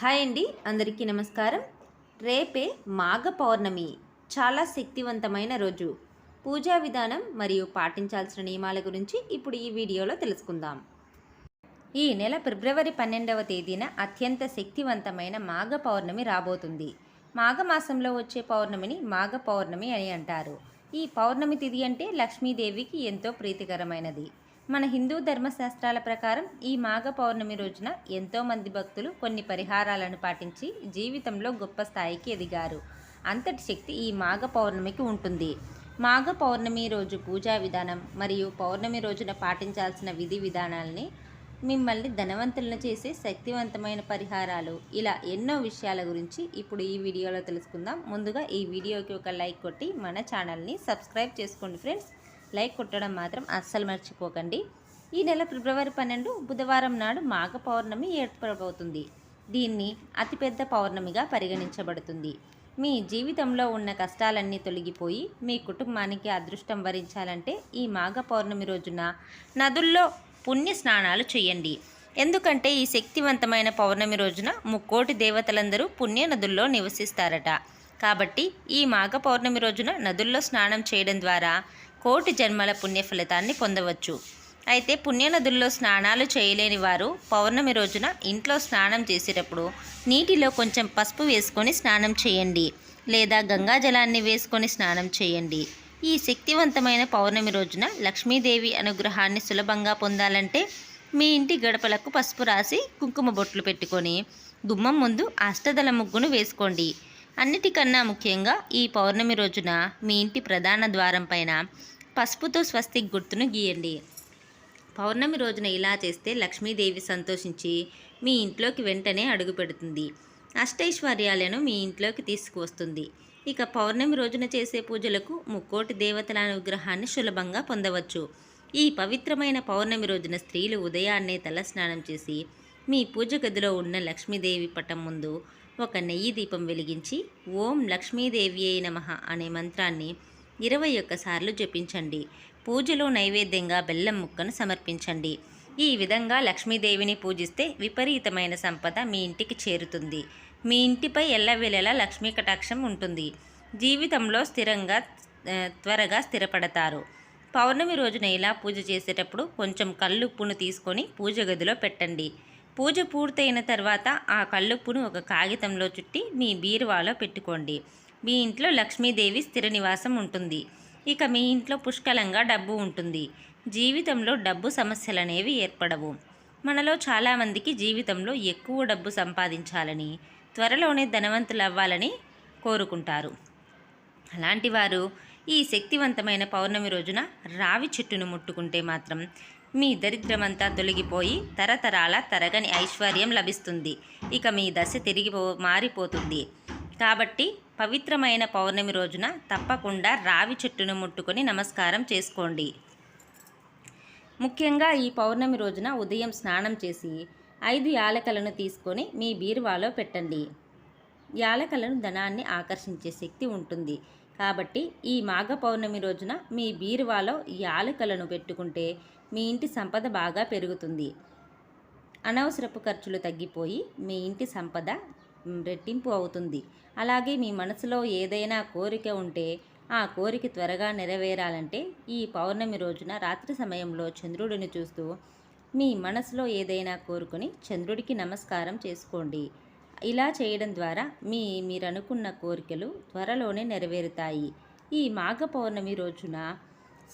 Hi అండి అందరికీ నమస్కారం. రేపే మాఘ పౌర్ణమి. చాలా శక్తివంతమైన రోజు. పూజా విధానం మరియు పాటించాల్సిన నియమాల గురించి ఇప్పుడు ఈ వీడియోలో తెలుసుకుందాం. ఈ నెల ఫిబ్రవరి పన్నెండవ తేదీన అత్యంత శక్తివంతమైన మాఘ పౌర్ణమి రాబోతుంది. మాఘమాసంలో వచ్చే పౌర్ణమిని మాఘ పౌర్ణమి అని అంటారు. ఈ పౌర్ణమి తిథి అంటే లక్ష్మీదేవికి ఎంతో ప్రీతికరమైనది. మన హిందూ ధర్మశాస్త్రాల ప్రకారం ఈ మాఘ పౌర్ణమి రోజున ఎంతోమంది భక్తులు కొన్ని పరిహారాలను పాటించి జీవితంలో గొప్ప స్థాయికి ఎదిగారు. అంతటి శక్తి ఈ మాఘ పౌర్ణమికి ఉంటుంది. మాఘ పౌర్ణమి రోజు పూజా విధానం మరియు పౌర్ణమి రోజున పాటించాల్సిన విధి విధానాలని మిమ్మల్ని ధనవంతులను చేసే శక్తివంతమైన పరిహారాలు. ఇలా ఎన్నో విషయాల గురించి ఇప్పుడు ఈ వీడియోలో తెలుసుకుందాం. ముందుగా ఈ వీడియోకి ఒక లైక్ కొట్టి మన ఛానల్ని సబ్స్క్రైబ్ చేసుకోండి ఫ్రెండ్స్. లైక్ కొట్టడం మాత్రం అస్సలు మర్చిపోకండి. ఈ నెల ఫిబ్రవరి పన్నెండు బుధవారం నాడు మాఘ పౌర్ణమి ఏర్పడబోతుంది. దీన్ని అతిపెద్ద పౌర్ణమిగా పరిగణించబడుతుంది. మీ జీవితంలో ఉన్న కష్టాలన్నీ తొలగిపోయి మీ కుటుంబానికి అదృష్టం వరించాలంటే ఈ మాఘ పౌర్ణమి రోజున నదుల్లో పుణ్య స్నానాలు చేయండి. ఎందుకంటే ఈ శక్తివంతమైన పౌర్ణమి రోజున ముక్కోటి దేవతలందరూ పుణ్య నదుల్లో నివసిస్తారట. కాబట్టి ఈ మాఘ పౌర్ణమి రోజున నదుల్లో స్నానం చేయడం ద్వారా కోటి జన్మల పుణ్య ఫలితాన్ని పొందవచ్చు. అయితే పుణ్యనదుల్లో స్నానాలు చేయలేని వారు పౌర్ణమి రోజున ఇంట్లో స్నానం చేసేటప్పుడు నీటిలో కొంచెం పసుపు వేసుకొని స్నానం చేయండి లేదా గంగా జలాన్ని వేసుకొని స్నానం చేయండి. ఈ శక్తివంతమైన పౌర్ణమి రోజున లక్ష్మీదేవి అనుగ్రహాన్ని సులభంగా పొందాలంటే మీ ఇంటి గడపలకు పసుపు రాసి కుంకుమ బొట్లు పెట్టుకొని గుమ్మం ముందు అష్టదళ ముగ్గును వేసుకోండి. అన్నిటికన్నా ముఖ్యంగా ఈ పౌర్ణమి రోజున మీ ఇంటి ప్రధాన ద్వారం పైన పసుపుతో స్వస్తిక్ గుర్తును గీయండి. పౌర్ణమి రోజున ఇలా చేస్తే లక్ష్మీదేవి సంతోషించి మీ ఇంట్లోకి వెంటనే అడుగుపెడుతుంది అష్టైశ్వర్యాలను మీ ఇంట్లోకి తీసుకువస్తుంది. ఇక పౌర్ణమి రోజున చేసే పూజలకు ముక్కోటి దేవతల అనుగ్రహాన్ని సులభంగా పొందవచ్చు. ఈ పవిత్రమైన పౌర్ణమి రోజున స్త్రీలు ఉదయాన్నే తలస్నానం చేసి మీ పూజ గదిలో ఉన్న లక్ష్మీదేవి పటం ముందు ఒక నెయ్యి దీపం వెలిగించి ఓం లక్ష్మీదేవి అయి నమః అనే మంత్రాన్ని ఇరవై ఒక్కసార్లు జపించండి. పూజలో నైవేద్యంగా బెల్లం ముక్కను సమర్పించండి. ఈ విధంగా లక్ష్మీదేవిని పూజిస్తే విపరీతమైన సంపద మీ ఇంటికి చేరుతుంది. మీ ఇంటిపై ఎల్లవేళలా లక్ష్మీ కటాక్షం ఉంటుంది. జీవితంలో స్థిరంగా త్వరగా స్థిరపడతారు. పౌర్ణమి రోజున ఇలా పూజ చేసేటప్పుడు కొంచెం కల్లుప్పును తీసుకొని పూజ గదిలో పెట్టండి. పూజ పూర్తయిన తర్వాత ఆ కల్లుప్పును ఒక కాగితంలో చుట్టి మీ బీరువాలో పెట్టుకోండి. మీ ఇంట్లో లక్ష్మీదేవి స్థిర నివాసం ఉంటుంది. ఇక మీ ఇంట్లో పుష్కలంగా డబ్బు ఉంటుంది. జీవితంలో డబ్బు సమస్యలు అనేవి ఏర్పడవు. మనలో చాలామందికి జీవితంలో ఎక్కువ డబ్బు సంపాదించాలని త్వరలోనే ధనవంతులు అవ్వాలని కోరుకుంటారు. అలాంటి వారు ఈ శక్తివంతమైన పౌర్ణమి రోజున రావి చెట్టును ముట్టుకుంటే మాత్రం మీ దరిద్రమంతా తొలగిపోయి తరతరాల తరగని ఐశ్వర్యం లభిస్తుంది. ఇక మీ దశ తిరిగిపో మారిపోతుంది. కాబట్టి పవిత్రమైన పౌర్ణమి రోజున తప్పకుండా రావి చెట్టును ముట్టుకొని నమస్కారం చేసుకోండి. ముఖ్యంగా ఈ పౌర్ణమి రోజున ఉదయం స్నానం చేసి ఐదు యాలకలను తీసుకొని మీ బీరువాలో పెట్టండి. యాలకలను ధనాన్ని ఆకర్షించే శక్తి ఉంటుంది. కాబట్టి ఈ మాఘ పౌర్ణమి రోజున మీ బీరువాలో యాలకలను పెట్టుకుంటే మీ ఇంటి సంపద బాగా పెరుగుతుంది. అనవసరపు ఖర్చులు తగ్గిపోయి మీ ఇంటి సంపద రెట్టింపు అవుతుంది. అలాగే మీ మనసులో ఏదైనా కోరిక ఉంటే ఆ కోరిక త్వరగా నెరవేరాలంటే ఈ పౌర్ణమి రోజున రాత్రి సమయంలో చంద్రుడిని చూస్తూ మీ మనసులో ఏదైనా కోరుకుని చంద్రుడికి నమస్కారం చేసుకోండి. ఇలా చేయడం ద్వారా మీ మీరు అనుకున్న కోరికలు త్వరలోనే నెరవేరుతాయి. ఈ మాఘ పౌర్ణమి రోజున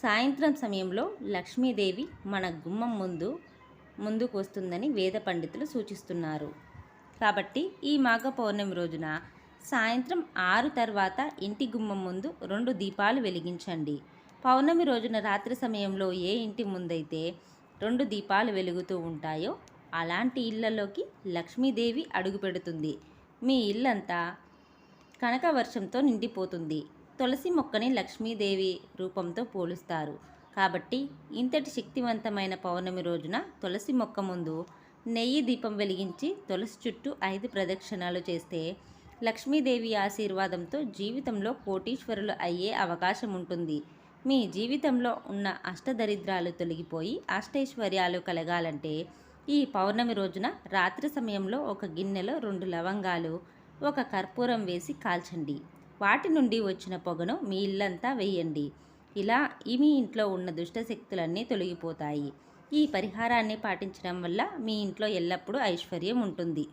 సాయంత్రం సమయంలో లక్ష్మీదేవి మన గుమ్మం ముందు ముందుకు వస్తుందని వేద పండితులు సూచిస్తున్నారు. కాబట్టి ఈ మాఘ పౌర్ణమి రోజున సాయంత్రం ఆరు తర్వాత ఇంటి గుమ్మం ముందు రెండు దీపాలు వెలిగించండి. పౌర్ణమి రోజున రాత్రి సమయంలో ఏ ఇంటి ముందైతే రెండు దీపాలు వెలుగుతూ ఉంటాయో అలాంటి ఇళ్ళలోకి లక్ష్మీదేవి అడుగుపెడుతుంది. మీ ఇల్లంతా కనకవర్షంతో నిండిపోతుంది. తులసి మొక్కని లక్ష్మీదేవి రూపంతో పోలుస్తారు. కాబట్టి ఇంతటి శక్తివంతమైన పౌర్ణమి రోజున తులసి మొక్క ముందు నెయ్యి దీపం వెలిగించి తులసి చుట్టూ ఐదు ప్రదక్షిణాలు చేస్తే లక్ష్మీదేవి ఆశీర్వాదంతో జీవితంలో కోటీశ్వరులు అయ్యే అవకాశం ఉంటుంది. మీ జీవితంలో ఉన్న అష్టదరిద్రాలు తొలగిపోయి అష్టైశ్వర్యాలు కలగాలంటే ఈ పౌర్ణమి రోజున రాత్రి సమయంలో ఒక గిన్నెలో రెండు లవంగాలు ఒక కర్పూరం వేసి కాల్చండి. వాటి నుండి వచ్చిన పొగను మీ ఇల్లంతా వేయండి. ఇలా ఈ మీ ఇంట్లో ఉన్న దుష్ట శక్తులన్నీ తొలగిపోతాయి. ఈ పరిహారాన్ని పాటించడం వల్ల మీ ఇంట్లో ఎల్లప్పుడూ ఐశ్వర్యం ఉంటుంది.